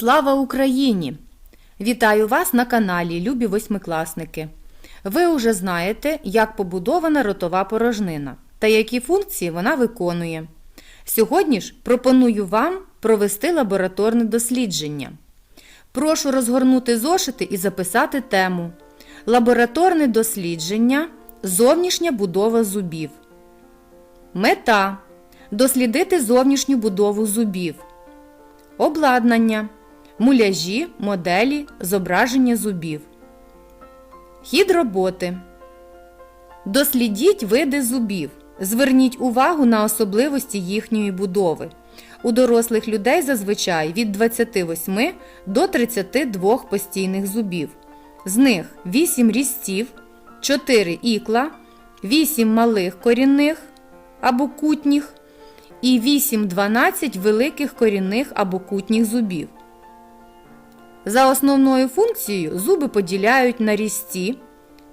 Слава Україні! Вітаю вас на каналі Любі восьмикласники. Ви уже знаєте, як побудована ротова порожнина та які функції вона виконує. Сьогодні ж пропоную вам провести лабораторне дослідження. Прошу розгорнути зошити і записати тему. Лабораторне дослідження Зовнішня будова зубів. Мета дослідити зовнішню будову зубів. Обладнання. Муляжі, моделі, зображення зубів. Хід роботи. Дослідіть види зубів. Зверніть увагу на особливості їхньої будови. У дорослих людей зазвичай від 28 до 32 постійних зубів. З них 8 різців, 4 ікла, 8 малих корінних або кутніх і 8-12 великих корінних або кутніх зубів. За основною функцією зуби поділяють на різці,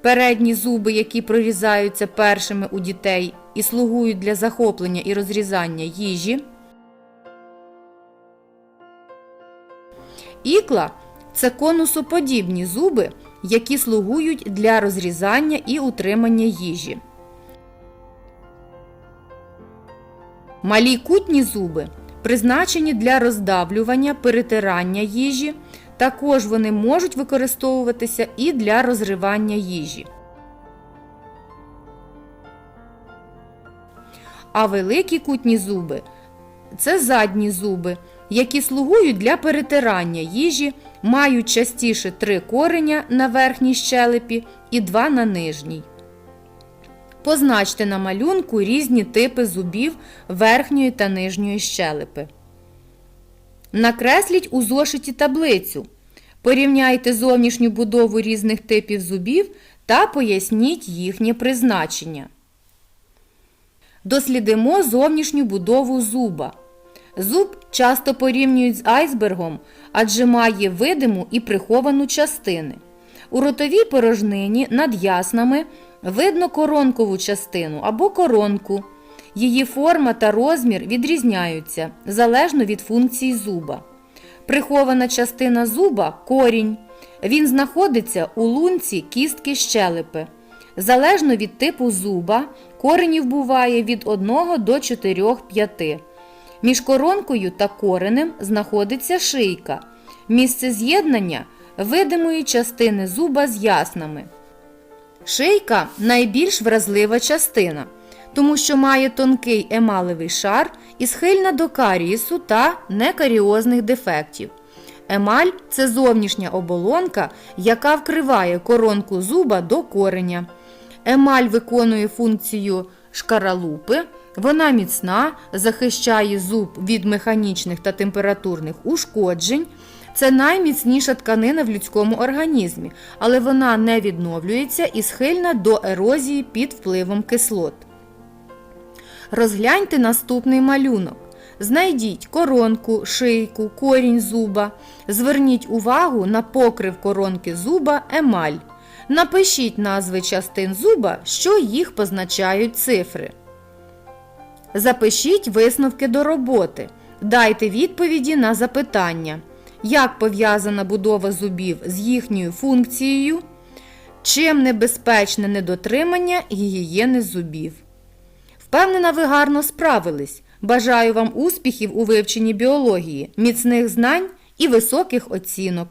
передні зуби, які прорізаються першими у дітей і слугують для захоплення і розрізання їжі. Ікла це конусоподібні зуби, які слугують для розрізання і утримання їжі. Малі кутні зуби призначені для роздавлювання, перетирання їжі. Також вони можуть використовуватися і для розривання їжі. А великі кутні зуби це задні зуби, які слугують для перетирання їжі, мають частіше три кореня на верхній щелепі і два на нижній. Позначте на малюнку різні типи зубів верхньої та нижньої щелепи. Накресліть у зошиті таблицю. Порівняйте зовнішню будову різних типів зубів та поясніть їхнє призначення. Дослідимо зовнішню будову зуба. Зуб часто порівнюють з айсбергом, адже має видиму і приховану частини. У ротовій порожнині над яснами видно коронкову частину або коронку. Її форма та розмір відрізняються залежно від функції зуба. Прихована частина зуба корінь. Він знаходиться у лунці кістки щелепи. Залежно від типу зуба, коренів буває від 1 до 4-5. Між коронкою та коренем знаходиться шийка. Місце з'єднання видимої частини зуба з яснами. Шийка найбільш вразлива частина, тому що має тонкий емалевий шар і схильна до карієсу та некаріозних дефектів. Емаль це зовнішня оболонка, яка вкриває коронку зуба до кореня. Емаль виконує функцію шкаралупи. Вона міцна, захищає зуб від механічних та температурних ушкоджень. Це найміцніша тканина в людському організмі, але вона не відновлюється і схильна до ерозії під впливом кислот. Розгляньте наступний малюнок. Знайдіть коронку, шийку, корінь зуба. Зверніть увагу на покрив коронки зуба емаль. Напишіть назви частин зуба, що їх позначають цифри. Запишіть висновки до роботи. Дайте відповіді на запитання. Як пов'язана будова зубів з їхньою функцією? Чим небезпечне недотримання гігієни зубів? Впевнена, ви гарно справились. Бажаю вам успіхів у вивченні біології, міцних знань і високих оцінок.